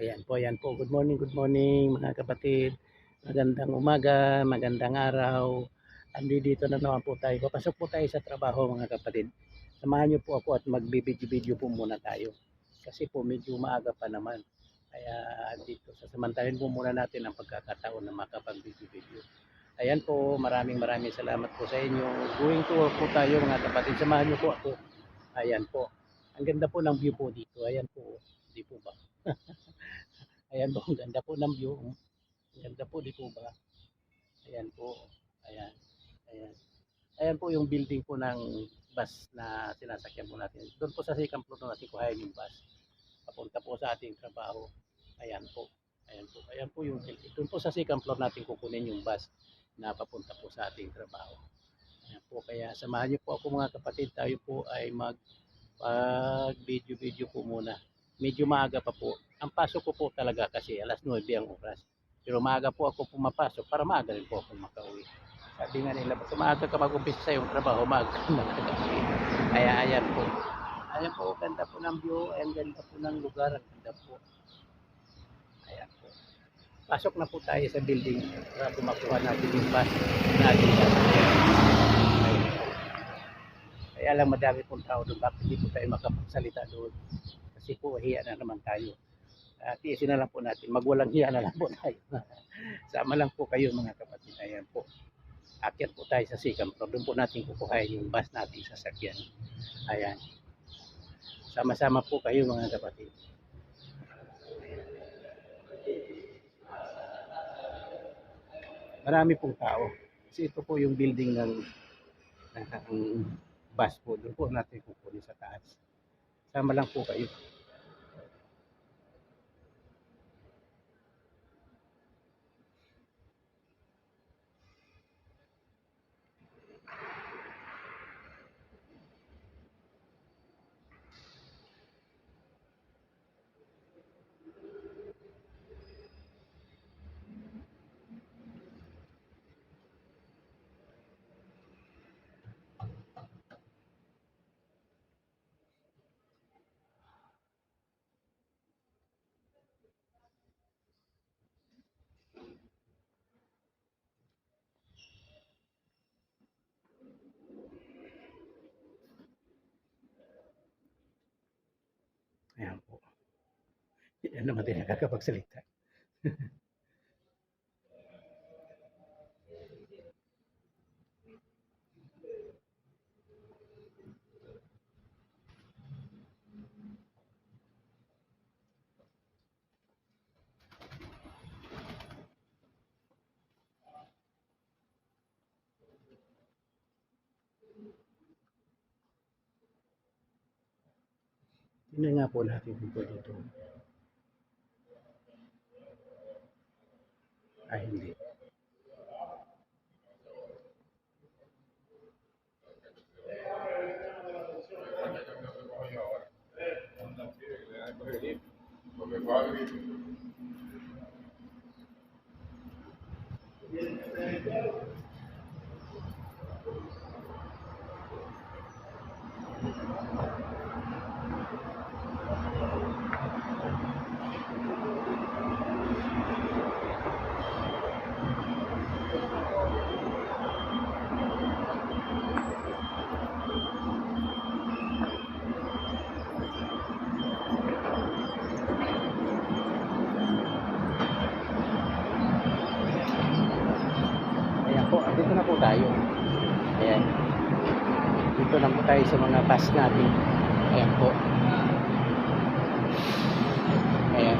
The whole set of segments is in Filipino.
Ayan po, ayan po. Good morning, good morning mga kapatid. Magandang umaga, magandang araw. Andito na naman po tayo. Papasok po tayo sa trabaho mga kapatid. Samahan niyo po ako at magbibideo-video po muna tayo. Kasi po medyo maaga pa naman. Kaya dito, sasamantalin po muna natin ang pagkakataon na makapag-video-video. Ayan po, maraming maraming salamat po sa inyo. Going to work po tayo mga kapatid. Samahan niyo po ako. Ayan po. Ang ganda po ng view po dito. Ayan po. Di po ba? Ayan po, ang ganda po ng view. Ang ganda po, di po ba? Ayan po. Ayan. Ayan. Ayan po yung building po ng bus na sinasakyan po natin. Doon po sa second floor natin kuhain yung bus. Papunta po sa ating trabaho. Ayan po. Ayan po. Ayan po yung building. Doon po sa second floor natin kukunin yung bus na papunta po sa ating trabaho. Ayan po. Kaya samahan niyo po ako mga kapatid. Tayo po ay mag pag video-video po muna. Medyo maaga pa po. Ang pasok ko po talaga kasi alas 9 ang oras. Pero maaga po ako pumapasok para maaga rin po ako makauwi. Sabi nga nila, basta maaga ka mag-umpisa sa iyong trabaho, maaga ka makakauwi. Kaya ayan po. Ayan po, ganda po ng view, ayan ganda po ng lugar, ganda po. Ayan po. Pasok na po tayo sa building para po makuha natin yung natin. Ayan po. Kaya lang madami pong tao doon, bakit hindi po tayo makapagsalita doon? Kasi po, hiya na naman tayo. At isin na lang po natin, magwalang hiya na lang po tayo. Sama lang po kayo mga kapatid. Ayan po. Akyat po tayo sa Sikam. Doon po natin kukuhain yung bus natin sa sakyan. Ayan. Sama-sama po kayo mga kapatid. Marami pong tao. Kasi ito po yung building ng, ng, ng bus po. Doon po natin kukunin sa taas. Sama lang po kayo. Ayan po. Yan naman din nakakapagsalita. Tingnan nga po natin kung pwede ito. Ay, hindi. Ayan po, dito na po tayo. Ayan. Dito na po tayo sa mga bus natin. Ayan po. Ayan.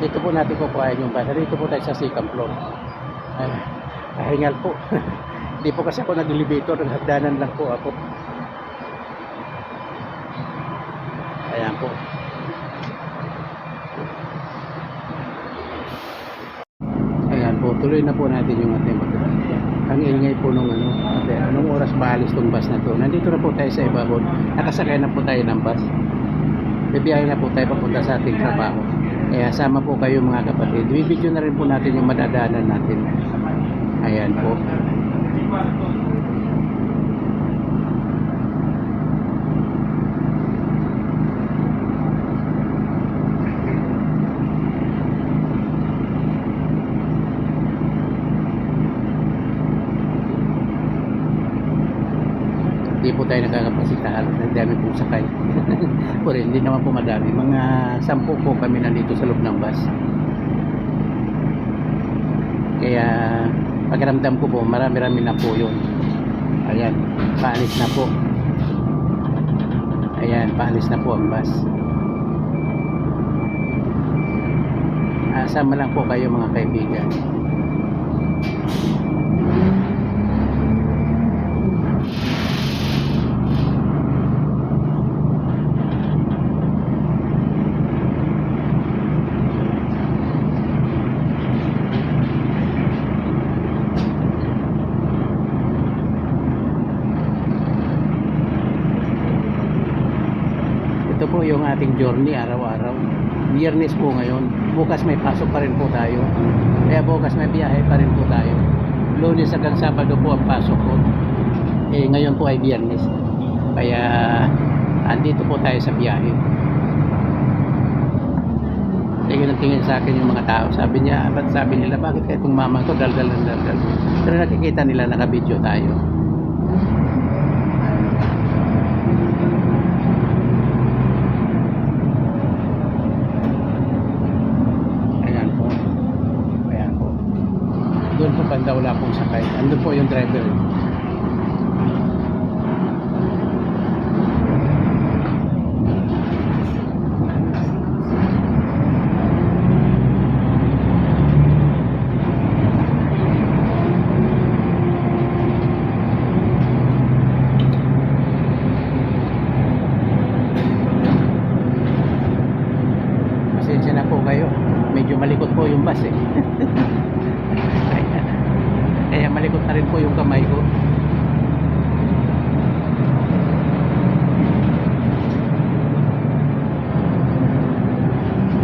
Dito po natin kukuhain yung bus. Dito po tayo sa second floor. Ayan. Kahingal po. Hindi po kasi ako nag-elevator. Naghagdanan lang po ako. Ayan po. Ayan po, tuloy na po natin yung ating. Ang ingay po nung ano, ate, anong oras maalis tong bus na to. Nandito na po tayo sa Ibabon. Nakasakay na po tayo ng bus. Bibiyahe na po tayo papunta sa ating trabaho. Kaya sama po kayo mga kapatid. Bibidyo na rin po natin yung madadaanan natin. Ayan po. tayo nakakapasita halos ang dami pong sakay pero hindi naman po madami. Mga sampu po kami nandito sa loob ng bus. Kaya pakiramdam ko po marami-rami na po yun. Ayan paalis na po. Ayan paalis na po ang bus. Asama lang po kayo mga kaibigan Ito po yung ating journey araw-araw. Biyernes po ngayon. Bukas may pasok pa rin po tayo. Kaya bukas may biyahe pa rin po tayo. Lunes hanggang Sabado po ang pasok ko. Eh, ngayon po ay biyernes. Kaya andito po tayo sa biyahe. Tingin ang tingin sa akin yung mga tao. Sabi niya, ba't sabi nila, bakit kaya itong mamang to daldal ng daldal? Pero nakikita nila nakabidyo tayo. Ayan po. Ayan po. Doon po banda wala pong sakay. Andun po yung driver. Pasensya na po kayo. Medyo malikot po yung bus eh. kaya, kaya malikot na rin po yung kamay ko.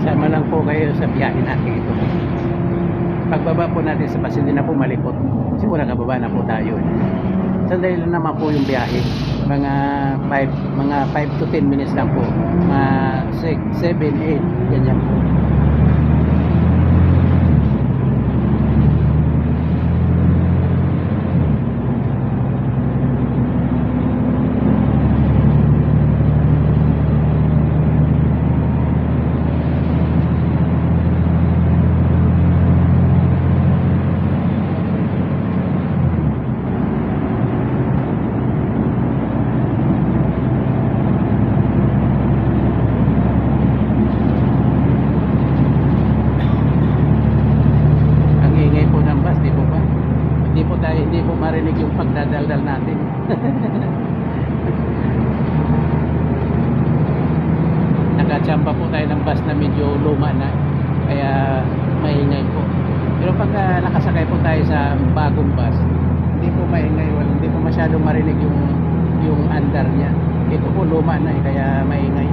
Sama lang po kayo sa biyahe natin ito. Pagbaba po natin sa bus, hindi na po malikot. Siguro kababa na po tayo. Sandali lang naman po yung biyahe. Mga 5 mga 5 to 10 minutes lang po. Mga 6, 7, 8, ganyan po. Ang ingay po ng bus, di po ba? Tayo, hindi po marinig yung pagdadaldal natin. Nakachamba po tayo ng bus na medyo luma na. Kaya maingay po. Pero pag ah, nakasakay po tayo sa bagong bus, hindi po maingay, wala, hindi po masyadong marinig yung yung andar niya. Ito po luma na eh, kaya maingay.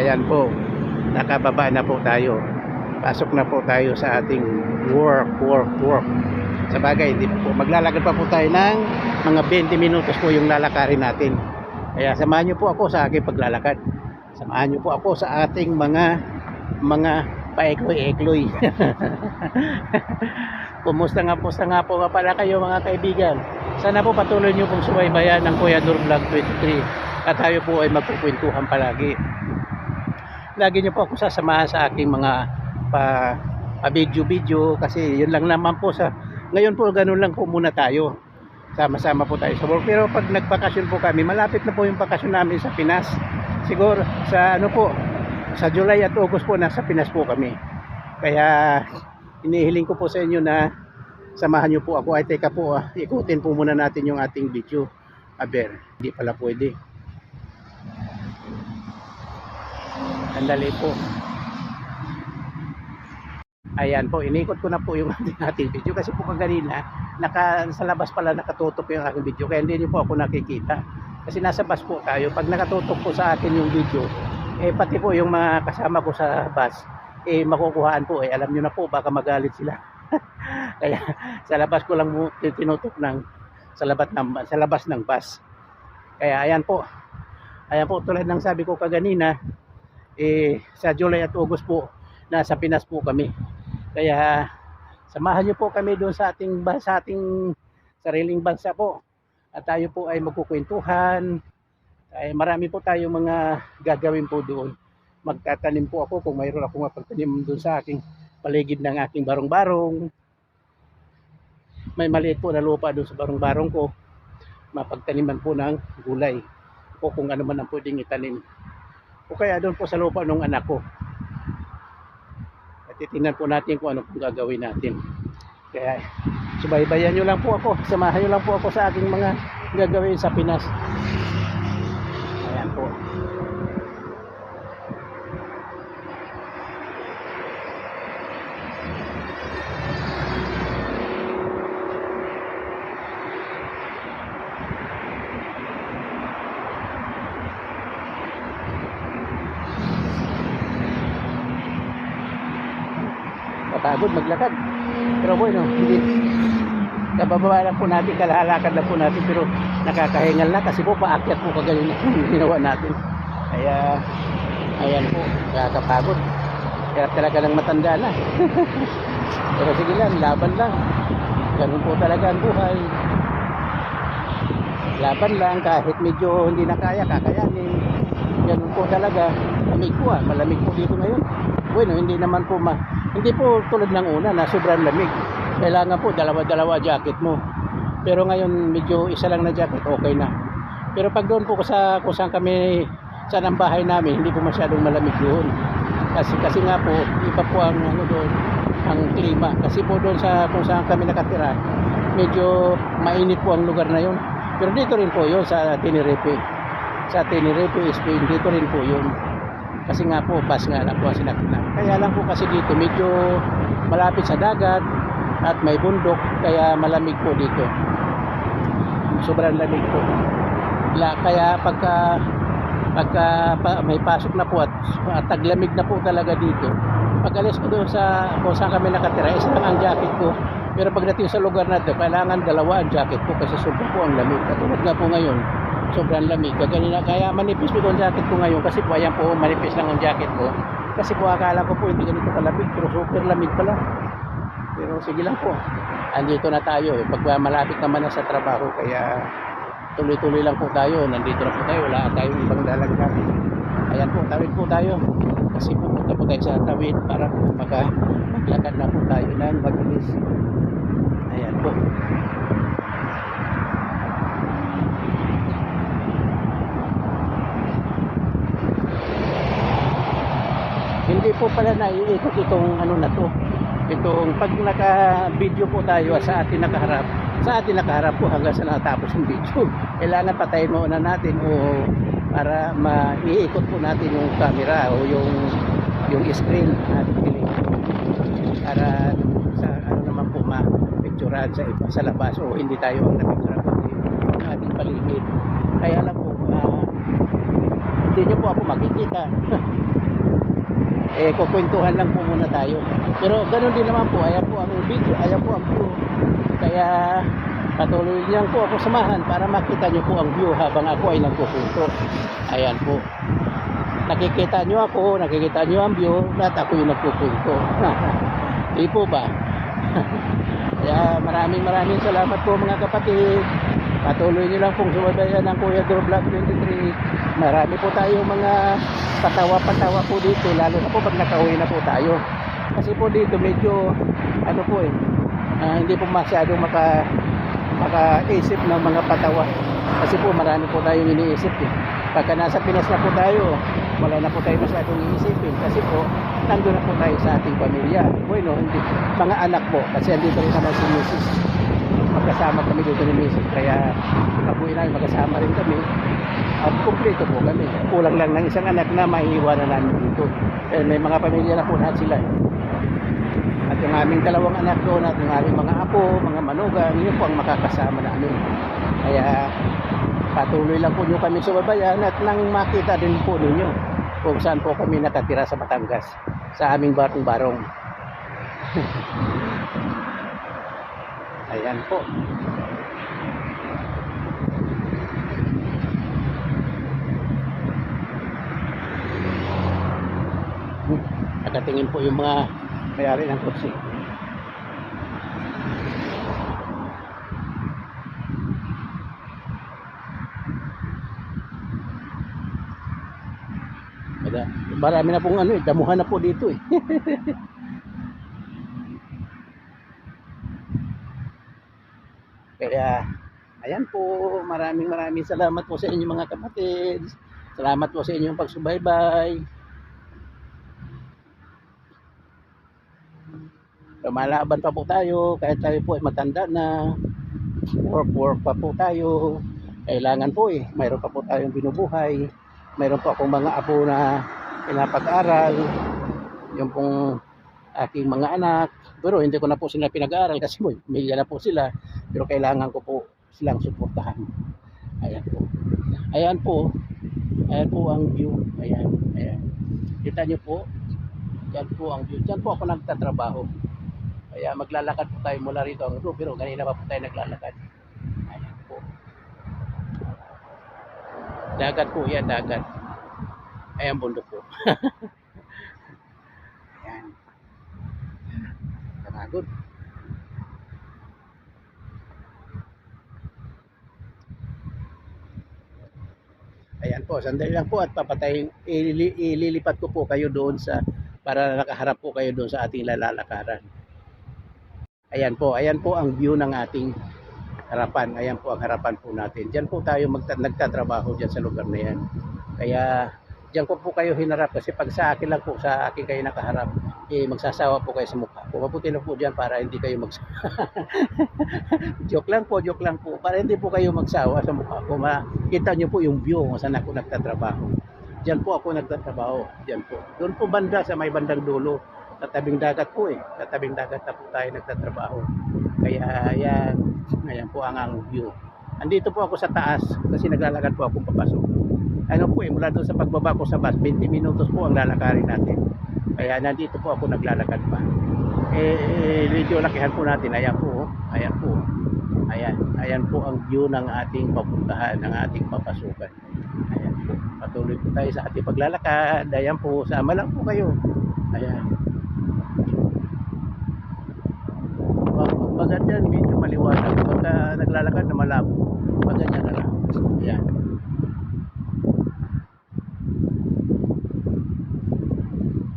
Ayan po, nakababa na po tayo. Pasok na po tayo sa ating work, work, work. Sa bagay, hindi po. Maglalakad pa po tayo ng mga 20 minutos po yung lalakarin natin. Kaya samahan niyo po ako sa aking paglalakad. Samahan niyo po ako sa ating mga mga paekloy-ekloy. Kumusta nga po nga po nga pala kayo mga kaibigan. Sana po patuloy niyo pong subaybayan ng Kuya Dur Vlog 23 at tayo po ay magkukwentuhan palagi. Lagi niyo po ako sasamahan sa aking mga pa, pa video-video kasi yun lang naman po sa ngayon po ganun lang po muna tayo. Sama-sama po tayo sa work. Pero pag nagbakasyon po kami, malapit na po yung bakasyon namin sa Pinas. Siguro sa ano po, sa July at August po nasa Pinas po kami. Kaya inihiling ko po sa inyo na samahan niyo po ako. Ay teka po, ah, ikutin po muna natin yung ating video. Aber, hindi pala pwede. Andali po. Ayan po, inikot ko na po yung ating, video kasi po kanina, naka, sa labas pala nakatutok yung aking video kaya hindi niyo po ako nakikita. Kasi nasa bus po tayo. Pag nakatutok po sa akin yung video, eh pati po yung mga kasama ko sa bus, eh makukuhaan po eh. Alam niyo na po, baka magalit sila. kaya sa labas ko lang tinutok ng sa labas ng sa labas ng bus. Kaya ayan po. Ayan po tulad ng sabi ko kaganina, eh sa July at August po nasa Pinas po kami. Kaya samahan niyo po kami doon sa ating sa ating sariling bansa po. At tayo po ay magkukwentuhan. Ay marami po tayong mga gagawin po doon. Magtatanim po ako kung mayroon akong mapagtanim doon sa aking paligid ng aking barong-barong. May maliit po na lupa doon sa barong-barong ko. Mapagtaniman po ng gulay o kung ano man ang pwedeng itanim. O kaya doon po sa lupa ng anak ko. At titingnan po natin kung ano pong gagawin natin. Kaya subaybayan nyo lang po ako. Samahan nyo lang po ako sa aking mga gagawin sa Pinas. Ayan po. Kapagod maglakad. Pero bueno, hindi. Kabababa lang po natin, kalalakad lang po natin, pero nakakahingal na kasi po paakyat po kagayon na ginawa natin. Kaya, ayan po, nakakapagod. Kaya talaga ng matanda na. pero sige lang, laban lang. Ganun po talaga ang buhay. Laban lang, kahit medyo hindi na kaya, kakayanin. Ganun po talaga. Lamig po ah, malamig po dito ngayon. Bueno, hindi naman po ma hindi po tulad ng una na sobrang lamig. Kailangan po dalawa-dalawa jacket mo. Pero ngayon medyo isa lang na jacket okay na. Pero pag doon po sa kung saan kami sa ng bahay namin, hindi po masyadong malamig doon. Kasi kasi nga po iba po ang ano doon ang klima. Kasi po doon sa kung saan kami nakatira, medyo mainit po ang lugar na yon. Pero dito rin po yon sa Tenerife. Sa Tenerife, Spain, dito rin po yun. Kasi nga po, bus nga lang po ang sinakyan. Kaya lang po kasi dito, medyo malapit sa dagat at may bundok, kaya malamig po dito. Sobrang lamig po. La, kaya pagka pagka pa, may pasok na po at, at taglamig na po talaga dito, pag alis ko doon sa kung saan kami nakatira, isa lang ang jacket ko. Pero pagdating sa lugar na ito, kailangan dalawa ang jacket ko kasi sobrang po ang lamig. Katulad nga po ngayon, sobrang lamig. Kaganina, kaya manipis po yung jacket ko ngayon kasi po ayan po manipis lang ang jacket ko. Kasi po akala ko po hindi ganito kalamig pero super lamig pala. Pero sige lang po. Andito na tayo eh. Pag malapit naman na sa trabaho kaya tuloy-tuloy lang po tayo. Nandito na po tayo. Wala tayong ibang lalagyan. Ayan po, tawid po tayo. Kasi pupunta po tayo sa tawid para po maka maglakad na po tayo ng mabilis. Ayan po. Hindi po pala naiikot itong ano na to. Itong pag naka-video po tayo sa atin nakaharap, sa atin nakaharap po hanggang sa natapos yung video. Kailangan patayin muna natin o para maiikot po natin yung camera o yung yung screen natin para sa ano naman po ma-picturean sa iba sa labas o hindi tayo ang na-picture kundi ang ating paligid. Kaya lang po, ah, hindi nyo po ako makikita. eh kukwentuhan lang po muna tayo. Pero ganun din naman po ayan po ang video ayan po ang view. Kaya patuloy lang po ako samahan para makita nyo po ang view habang ako ay nagkukunto ayan po. Nakikita nyo ako nakikita nyo ang view at ako yung nagkukunto di po ba? Kaya maraming maraming salamat po mga kapatid patuloy nyo lang pong subaybayan ng Kuya Dro Vlog 23 marami po tayo mga patawa-patawa po dito lalo na po pag nakauwi na po tayo. Kasi po dito medyo ano po eh ah, hindi po masyadong maka makaisip ng mga patawa. Kasi po marami po tayong iniisip eh. Pagka nasa Pinas na po tayo wala na po tayo masyadong iisipin. Kasi po nandun na po tayo sa ating pamilya. Bueno hindi, mga anak po kasi andito rin naman si Mrs. magkasama kami dito ni Mrs. kaya pag-uwi namin magkasama rin kami at kumpleto po kami. Kulang lang ng isang anak na maiiwanan namin dito. Eh, may mga pamilya na po lahat sila. At yung aming dalawang anak doon at yung aming mga apo, mga manugang, yun po ang makakasama namin. Kaya patuloy lang po nyo kami subabayan at nang makita din po ninyo kung saan po kami nakatira sa Batangas sa aming barong-barong. Ayan po. Nakatingin po yung mga mayari ng. Kada, marami na pong ano eh, damuhan na po dito eh. Kaya, ayan po, maraming maraming salamat po sa inyo mga kapatid. Salamat po sa inyong pagsubaybay. lumalaban pa po tayo. Kahit tayo po ay matanda na work work pa po tayo. Kailangan po eh mayroon pa po tayong binubuhay. Mayroon po akong mga apo na pinapag-aral. Yung pong aking mga anak. Pero hindi ko na po sila pinag-aaral kasi mo pamilya na po sila pero kailangan ko po silang suportahan ayan po ayan po ayan po ang view ayan ayan kita nyo po yan po ang view dyan po ako nagtatrabaho kaya maglalakad po tayo mula rito ang pero kanina pa po tayo naglalakad. Ayan po. Dagat po yan, dagat. Ayan bundok po. Ayan. Kapagod. Ayan po, sandali lang po at papatayin, ilili- ililipat ko po kayo doon sa, para nakaharap po kayo doon sa ating lalakaran. Ayan po, ayan po ang view ng ating harapan. Ayan po ang harapan po natin. Diyan po tayo magta- nagtatrabaho diyan sa lugar na yan. Kaya diyan ko po kayo hinarap kasi pag sa akin lang po, sa akin kayo nakaharap, eh magsasawa po kayo sa mukha. Pumaputi na po diyan para hindi kayo magsawa. joke lang po, joke lang po. Para hindi po kayo magsawa sa mukha ko. Makita niyo po yung view kung saan ako nagtatrabaho. Diyan po ako nagtatrabaho. Diyan po. Doon po banda sa may bandang dulo sa tabing dagat po eh. Sa tabing dagat na po tayo nagtatrabaho. Kaya ayan, ayan po ang, ang view. Andito po ako sa taas kasi naglalakad po ako papasok. Ano po eh, mula doon sa pagbaba ko sa bus, 20 minutos po ang lalakarin natin. Kaya nandito po ako naglalakad pa. Eh, eh medyo lakihan po natin. Ayan po, oh. ayan po. Ayan, Ayan po ang view ng ating papuntahan, ng ating papasukan. Ayan po. Patuloy po tayo sa ating paglalakad. Ayan po, sama lang po kayo. Ayan. Pag maganda, medyo maliwanag. Pagka naglalakad na malabo, pag ganyan na lang. Ayan.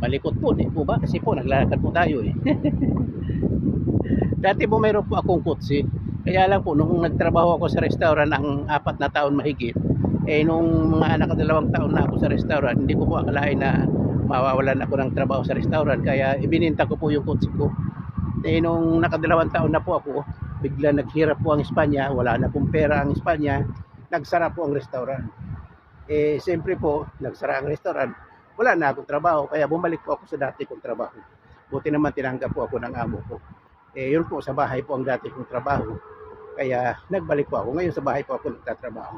Malikot po, di po ba? Kasi po, naglalakad po tayo eh. Dati po mayroon po akong kutsi. Kaya lang po, nung nagtrabaho ako sa restaurant ang apat na taon mahigit, eh nung mga nakadalawang taon na ako sa restaurant, hindi ko po akalain na mawawalan ako ng trabaho sa restaurant. Kaya ibininta ko po yung kutsi ko. Eh nung nakadalawang taon na po ako, bigla naghirap po ang Espanya, wala na pong pera ang Espanya, nagsara po ang restaurant. Eh siyempre po, nagsara ang restaurant, wala na akong trabaho, kaya bumalik po ako sa dati kong trabaho. Buti naman tinanggap po ako ng amo ko. Eh yun po, sa bahay po ang dati kong trabaho. Kaya nagbalik po ako. Ngayon sa bahay po ako nagtatrabaho.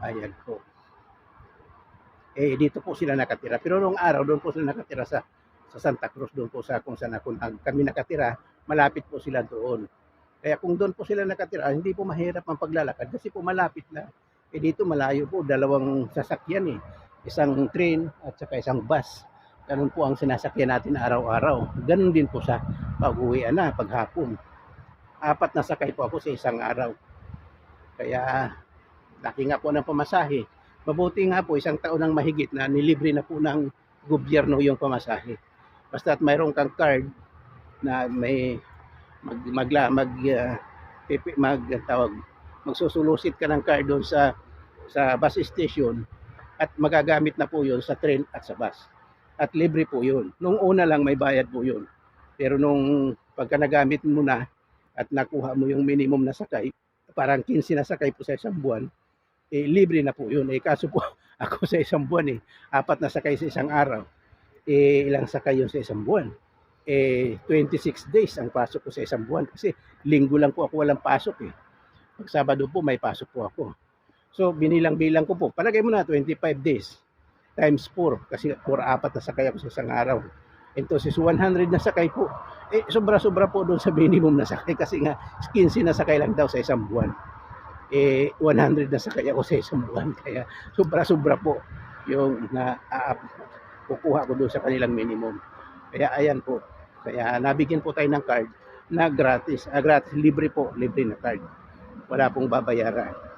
Ayan po. Eh dito po sila nakatira. Pero nung araw doon po sila nakatira sa sa Santa Cruz doon po sa kung saan ako kami nakatira, malapit po sila doon. Kaya kung doon po sila nakatira, hindi po mahirap ang paglalakad kasi po malapit na. Eh dito malayo po, dalawang sasakyan eh. Isang train at saka isang bus. Ganun po ang sinasakyan natin araw-araw. Ganun din po sa pag-uwian na, paghapon. Apat na sakay po ako sa isang araw. Kaya laki nga po ng pamasahe. Mabuti nga po isang taon ng mahigit na nilibre na po ng gobyerno yung pamasahe. Basta at mayroon kang card na may mag magla mag uh, mag tawag magsusulusit ka ng card doon sa sa bus station at magagamit na po yun sa train at sa bus. At libre po yun. Nung una lang may bayad po yun. Pero nung pagka nagamit mo na at nakuha mo yung minimum na sakay, parang 15 na sakay po sa isang buwan, eh libre na po yun. Eh kaso po ako sa isang buwan eh, apat na sakay sa isang araw. Eh ilang sakay yun sa isang buwan? Eh 26 days ang pasok ko sa isang buwan kasi linggo lang po ako walang pasok eh. Pag Sabado po may pasok po ako. So binilang-bilang ko po, palagay mo na 25 days times 4 kasi 4 apat na sakay ako sa isang araw. Entonces 100 na sakay po. Eh sobra-sobra po doon sa minimum na sakay kasi nga 15 na sakay lang daw sa isang buwan. Eh 100 na sakay ako sa isang buwan kaya sobra-sobra po yung na uh, kukuha ko doon sa kanilang minimum. Kaya ayan po. Kaya nabigyan po tayo ng card na gratis. Ah, gratis, libre po, libre na card. Wala pong babayaran.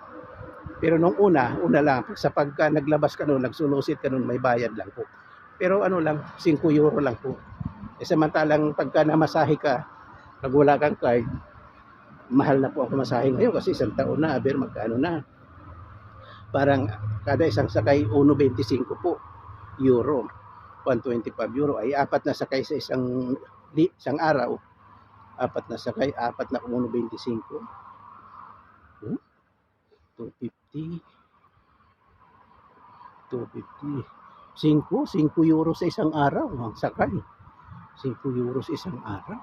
Pero nung una, una lang, sa pagka naglabas ka noon, nagsulusit ka noon, may bayad lang po. Pero ano lang, 5 euro lang po. E samantalang pagka namasahe ka, pag wala kang card, mahal na po ang pamasahe ngayon kasi isang taon na, aber magkano na. Parang kada isang sakay, 1.25 po, euro. 125 euro ay apat na sakay sa isang isang araw. Apat na sakay, apat na 1.25. Hmm? 250. 250. 5, 5 euro sa isang araw ang sakay. 5 euro sa isang araw.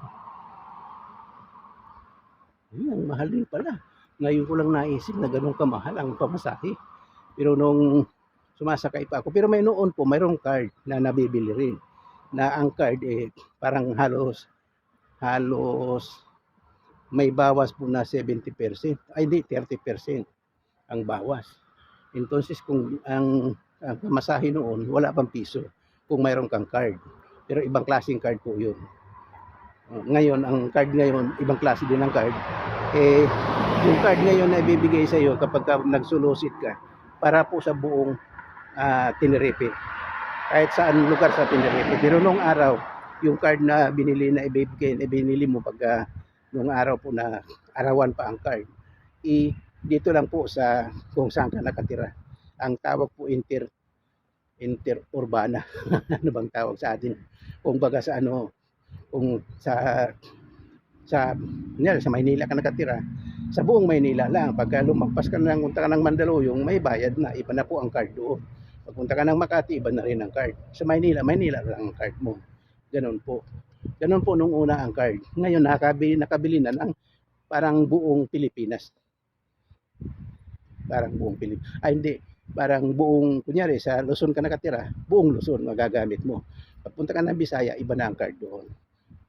Ayan, mahal din pala. Ngayon ko lang naisip na ganun kamahal ang pamasahe. Pero nung sumasakay pa ako, pero may noon po, mayroong card na nabibili rin. Na ang card eh, parang halos, halos may bawas po na 70%. Ay, hindi, 30% ang bawas. Entonces, kung ang, ang pamasahe noon, wala pang piso kung mayroon kang card. Pero ibang klaseng card po yun. Uh, Ngayon, ang card ngayon, ibang klase din ng card. Eh, yung card ngayon na ibibigay sa iyo kapag ka nagsulusit ka, para po sa buong ah, Tenerife. Kahit saan lugar sa Tenerife. Pero nung araw, yung card na binili na ibibigay, na binili mo pag ah, nung araw po na arawan pa ang card, i dito lang po sa kung saan ka nakatira. Ang tawag po inter interurbana. ano bang tawag sa atin? Kung baga sa ano, kung sa sa kunyari, sa Maynila ka nakatira, sa buong Maynila lang. Pagka lumagpas ka ng, punta ka ng Mandaluyong, may bayad na. Iba na po ang card doon. Pagpunta ka ng Makati, iba na rin ang card. Sa Maynila, Maynila lang ang card mo. Ganun po. Ganun po nung una ang card. Ngayon, nakabili, nakabili na ng parang buong Pilipinas. Parang buong Pilipinas. Ay, hindi. Parang buong, kunyari, sa Luzon ka nakatira, buong Luzon magagamit mo. Pagpunta ka ng Bisaya, iba na ang card doon.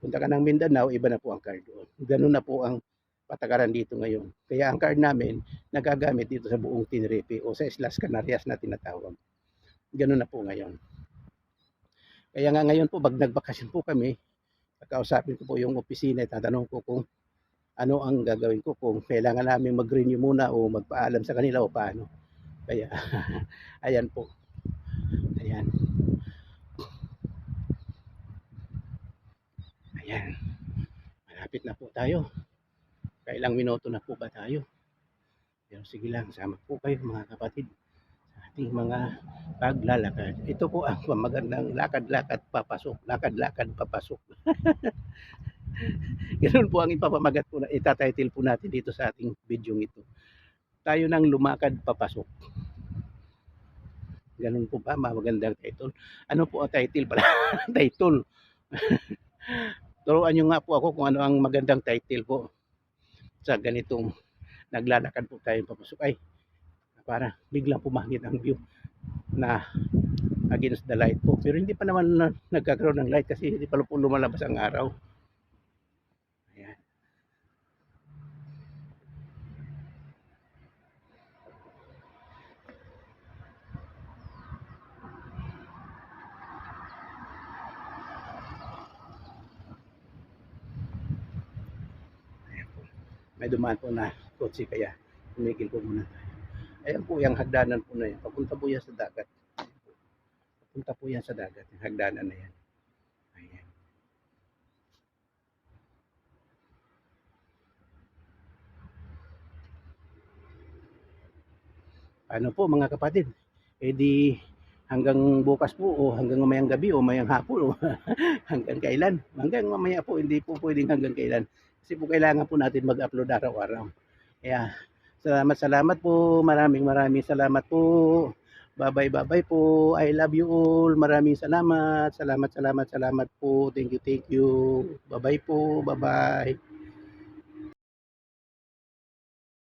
Punta ka ng Mindanao, iba na po ang card doon. Ganun na po ang patakaran dito ngayon. Kaya ang card namin nagagamit dito sa buong Tenerife o sa Islas Canarias na tinatawag. Ganun na po ngayon. Kaya nga ngayon po, pag nagbakasyon po kami, kakausapin ko po yung opisina, tatanong ko kung ano ang gagawin ko, kung kailangan namin mag-renew muna o magpaalam sa kanila o paano. Kaya, ayan po. Ayan. Ayan. Malapit na po tayo. Kailang minuto na po ba tayo? Pero sige lang, sama po kayo mga kapatid sa ating mga paglalakad. Ito po ang magandang lakad-lakad papasok. Lakad-lakad papasok. Ganun po ang ipapamagat po na itatitle po natin dito sa ating video ito. Tayo nang lumakad papasok. Ganun po ba? Magandang title. Ano po ang title pala? title. Turuan nyo nga po ako kung ano ang magandang title po sa ganitong naglalakad po tayo papasok. Ay, para biglang pumangit ang view na against the light po. Pero hindi pa naman na, nagkakaroon ng light kasi hindi pa po lumalabas ang araw. May dumaan po na kotse kaya tumigil po muna. Ayan po yung hagdanan po na yan. Papunta po yan sa dagat. Papunta po yan sa dagat. Yung hagdanan na yan. Ayan. Ano po mga kapatid? Eh di hanggang bukas po o hanggang mamayang gabi o mayang hapon o hanggang kailan. Hanggang mamaya po, hindi po pwedeng hanggang kailan. Kasi po kailangan po natin mag-upload araw-araw. Kaya salamat salamat po. Maraming maraming salamat po. Bye-bye, bye-bye po. I love you all. Maraming salamat. Salamat, salamat, salamat po. Thank you, thank you. Bye-bye po. Bye-bye.